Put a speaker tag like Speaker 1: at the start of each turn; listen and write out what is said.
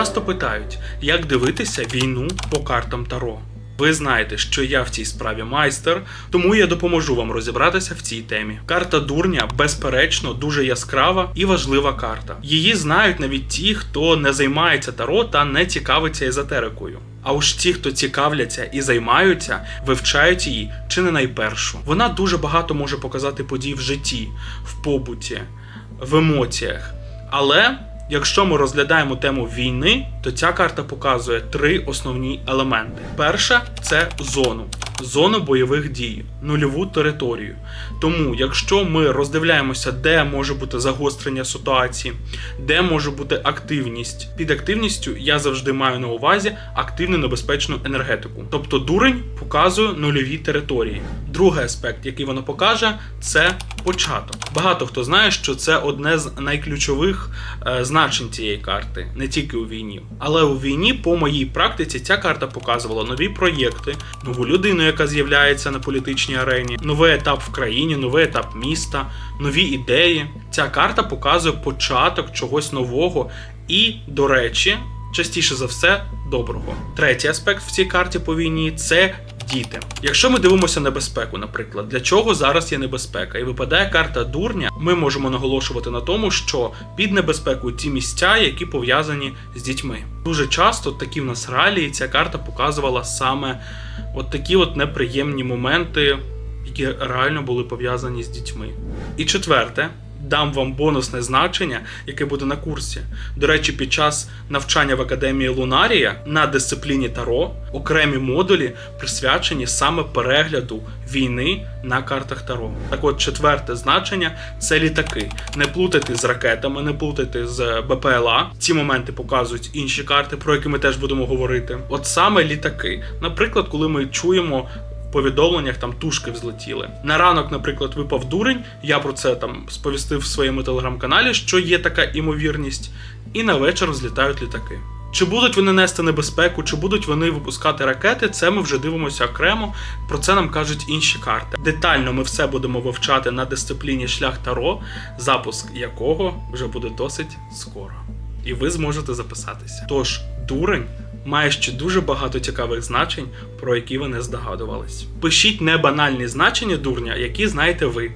Speaker 1: Часто питають, як дивитися війну по картам Таро. Ви знаєте, що я в цій справі майстер, тому я допоможу вам розібратися в цій темі. Карта дурня, безперечно, дуже яскрава і важлива карта. Її знають навіть ті, хто не займається таро та не цікавиться езотерикою. А уж ті, хто цікавляться і займаються, вивчають її чи не найпершу. Вона дуже багато може показати подій в житті, в побуті, в емоціях. Але якщо ми розглядаємо тему війни, то ця карта показує три основні елементи: перше це зону, зону бойових дій, нульову територію. Тому, якщо ми роздивляємося, де може бути загострення ситуації, де може бути активність, під активністю я завжди маю на увазі активну небезпечну енергетику. Тобто дурень показує нульові території. Другий аспект, який воно покаже, це початок. Багато хто знає, що це одне з найключових е, значень цієї карти, не тільки у війні. Але у війні, по моїй практиці, ця карта показувала нові проєкти, нову людину, яка з'являється на політичній арені, новий етап в країні, новий етап міста, нові ідеї. Ця карта показує початок чогось нового і, до речі, частіше за все, доброго. Третій аспект в цій карті по війні це діти. Якщо ми дивимося небезпеку, наприклад, для чого зараз є небезпека, і випадає карта дурня, ми можемо наголошувати на тому, що під небезпекою ті місця, які пов'язані з дітьми. Дуже часто такі в нас реалії ця карта показувала саме от такі от неприємні моменти, які реально були пов'язані з дітьми. І четверте. Дам вам бонусне значення, яке буде на курсі. До речі, під час навчання в академії Лунарія на дисципліні Таро окремі модулі присвячені саме перегляду війни на картах Таро. Так от, четверте значення це літаки. Не плутайте з ракетами, не плутайте з БПЛА. Ці моменти показують інші карти, про які ми теж будемо говорити. От саме літаки. Наприклад, коли ми чуємо повідомленнях там тушки взлетіли. На ранок, наприклад, випав дурень. Я про це там сповістив в своєму телеграм-каналі, що є така імовірність, і на вечір злітають літаки. Чи будуть вони нести небезпеку, чи будуть вони випускати ракети, це ми вже дивимося окремо. Про це нам кажуть інші карти. Детально ми все будемо вивчати на дисципліні шлях Таро, запуск якого вже буде досить скоро. І ви зможете записатися. Тож, дурень має ще дуже багато цікавих значень, про які ви не здогадувались. Пишіть не банальні значення дурня, які знаєте ви.